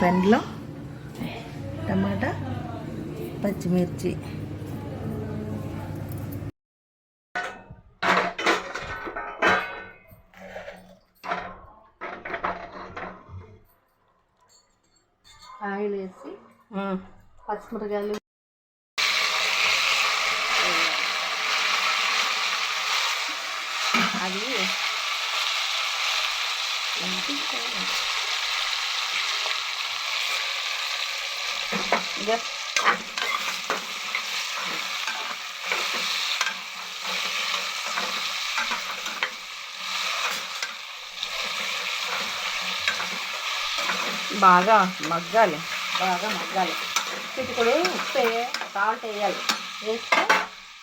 పెండ్లం టమాటా పచ్చిమిర్చి. ఆయిల్ వేసి పచ్చిమిరకాయలు ఇదో. బాగా మగ్గాలి. బాగా మగ్గాలి. చిటికుడు ఉప్పు సాల్ట్ వేయాలి. వేస్తే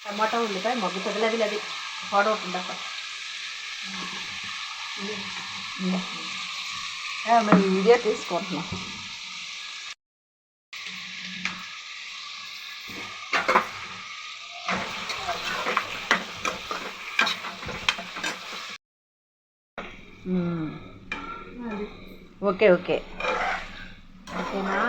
టమాటా ఉల్లిపాయ మగ్గుతుంది లది లది. పడవకుండా మేము వీడియో తీసుకుంటున్నాం. ఓకే ఓకే ఓకేనా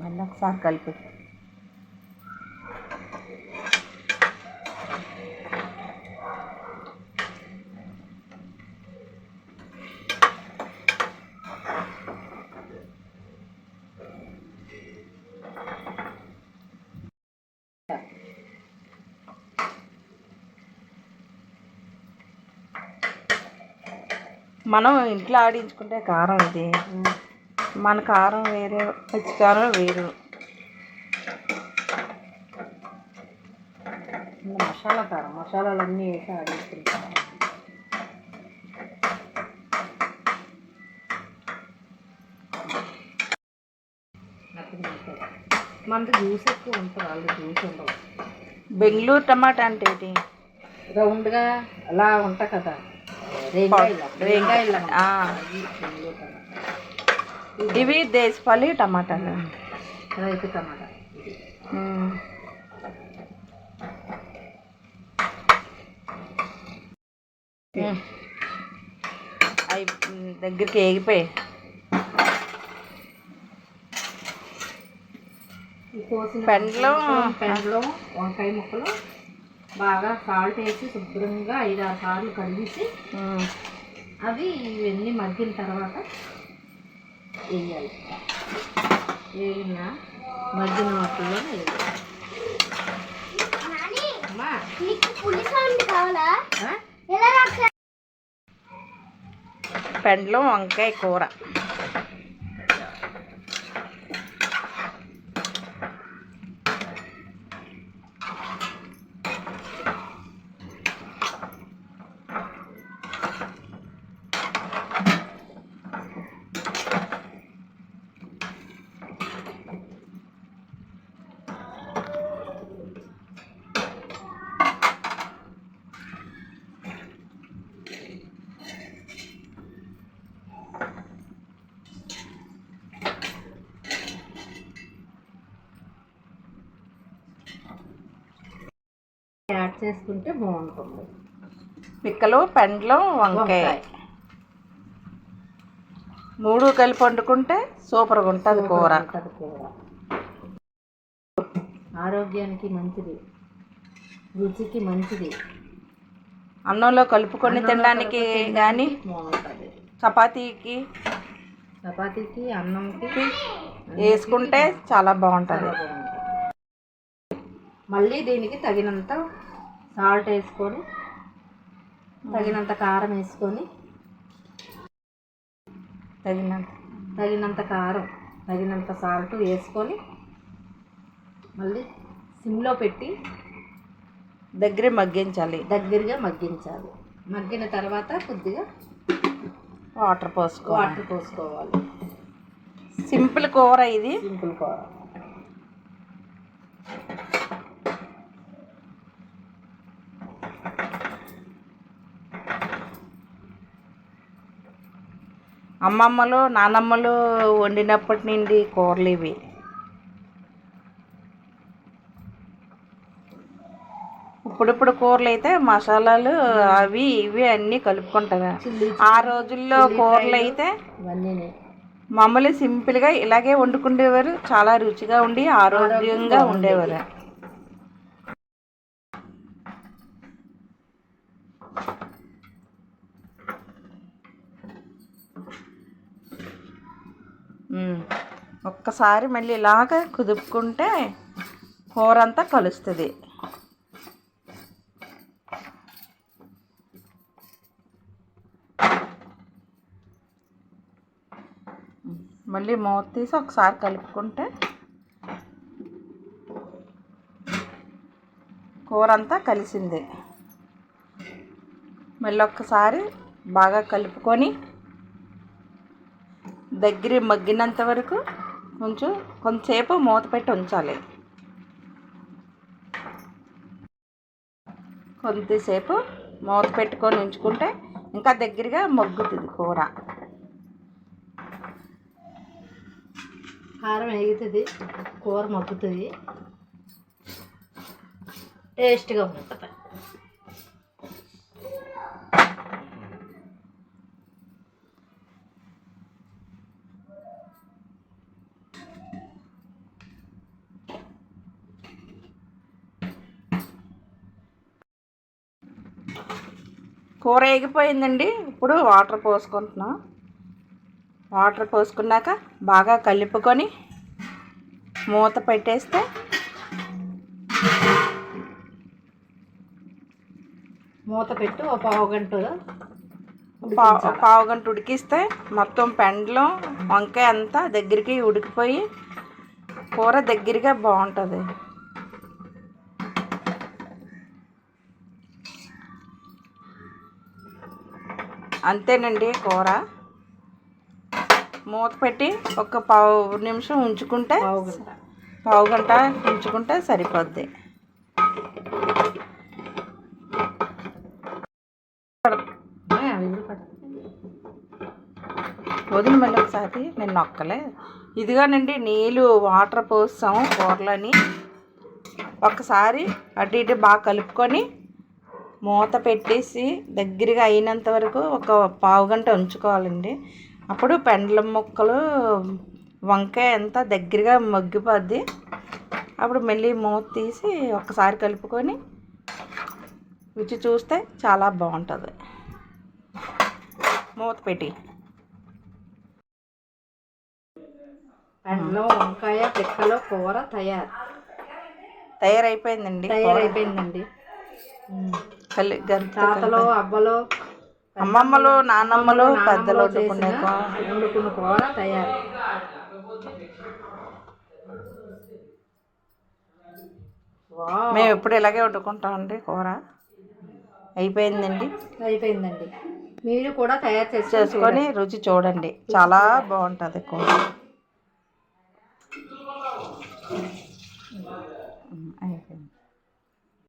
మళ్ళీ ఒకసారి కలిపి మనం ఇంట్లో ఆడించుకుంటే కారం ఇది. మన కారం వేరే పచ్చి కారం వేరు. మసాలా కారం మసాలాలు అన్నీ వేసి ఆడేసుకుంటాం మనది జ్యూస్ ఎక్కువ ఉంటుంది వాళ్ళు జ్యూస్ ఉండవు. బెంగళూరు టమాటా అంటే ఏంటి? రౌండ్గా అలా ఉంటాయి కదా. ఇవి దేశపాలి టమాటాలు. రైతు టమాటా. అవి దగ్గరికి ఏగిపోయి. ఈ కోసిన పెండ్లో. పెండ్లో వంకాయ ముక్కలు బాగా సాల్ట్ వేసి శుభ్రంగా ఐదు ఆరు సార్లు కడిగేసి. అవి ఇవన్నీ మగ్గిన తర్వాత వేయాలి వేగిన మగ్గిన ఆ? పెండ్లం వంకాయ కూర యాడ్ చేసుకుంటే బాగుంటుంది. పిక్కలు పెండ్లం వంకాయ. మూడు కలిపి వండుకుంటే సూపర్గా ఉంటుంది కూర. కూర. ఆరోగ్యానికి మంచిది. రుచికి మంచిది. అన్నంలో కలుపుకొని తినడానికి కానీ బాగుంటుంది. చపాతీకి చపాతీకి అన్నంకి వేసుకుంటే చాలా బాగుంటుంది. మళ్ళీ దీనికి తగినంత సాల్ట్ వేసుకొని తగినంత కారం వేసుకొని తగినంత తగినంత కారం తగినంత సాల్ట్ వేసుకొని మళ్ళీ సిమ్లో పెట్టి దగ్గరే మగ్గించాలి. దగ్గరగా మగ్గించాలి. మగ్గిన తర్వాత కొద్దిగా వాటర్ పోసుకోవాలి. వాటర్ పోసుకోవాలి. సింపుల్ కూర ఇది. సింపుల్ కూర. అమ్మమ్మలు నానమ్మలు వండినప్పటి నుండి కూరలు ఇవి. ఇప్పుడిప్పుడు కూరలు అయితే మసాలాలు అవి ఇవి అన్నీ కలుపుకుంటారు. ఆ రోజుల్లో కూరలు అయితే మామూలు సింపుల్గా ఇలాగే వండుకునేవారు చాలా రుచిగా ఉండి ఆరోగ్యంగా ఉండేవారు. ఒక్కసారి మళ్ళీ ఇలాగ కుదుపుకుంటే కూర అంతా కలుస్తుంది. మళ్ళీ మూత తీసి ఒకసారి కలుపుకుంటే కూర అంతా కలిసింది. మళ్ళీ ఒక్కసారి బాగా కలుపుకొని దగ్గర మగ్గినంత వరకు కొంచెం కొంతసేపు మూత పెట్టి ఉంచాలి. కొంతసేపు మూత పెట్టుకొని ఉంచుకుంటే ఇంకా దగ్గరగా మగ్గుతుంది కూర. కారం వేగుతుంది కూర మగ్గుతుంది. టేస్ట్గా ఉంటుంది. కూర ఎగిపోయిందండి ఇప్పుడు వాటర్ పోసుకుంటున్నాం. వాటర్ పోసుకున్నాక బాగా కలుపుకొని మూత పెట్టేస్తే మూత పెట్టు ఒక పావు గంట పావు పావు గంట ఉడికిస్తే మొత్తం పెండలం వంకాయ అంతా దగ్గరికి ఉడికిపోయి కూర దగ్గరగా బాగుంటుంది. అంతేనండి కూర. మూత పెట్టి ఒక పావు నిమిషం ఉంచుకుంటే పావు గంట ఉంచుకుంటే సరిపోద్ది. వదిలి మళ్ళీ ఒకసారి నేను నొక్కలే. ఇదిగోనండి నీళ్ళు వాటర్ పోసాము కూరలని. ఒకసారి అటు ఇటు బాగా కలుపుకొని మూత పెట్టేసి దగ్గరగా అయినంత వరకు ఒక పావు గంట ఉంచుకోవాలండి. అప్పుడు పెండలం ముక్కలు వంకాయ అంతా దగ్గరగా మగ్గిపోద్ది. అప్పుడు మళ్ళీ మూత తీసి ఒకసారి కలుపుకొని రుచి చూస్తే చాలా బాగుంటుంది. మూత పెట్టి. పెండలో వంకాయ పిక్కలో కూర తయారు. తయారైపోయిందండి తయారైపోయిందండి. కలి తాతలో అవ్వలో అమ్మమ్మలు నానమ్మలు పెద్దలు వండుకునే. వండుకున్న కూర తయారు. మేము ఎప్పుడు ఇలాగే వండుకుంటామండి కూర. అయిపోయిందండి. అయిపోయిందండి. మీరు కూడా తయారు చేసి చేసుకొని రుచి చూడండి. చాలా బాగుంటుంది కూర.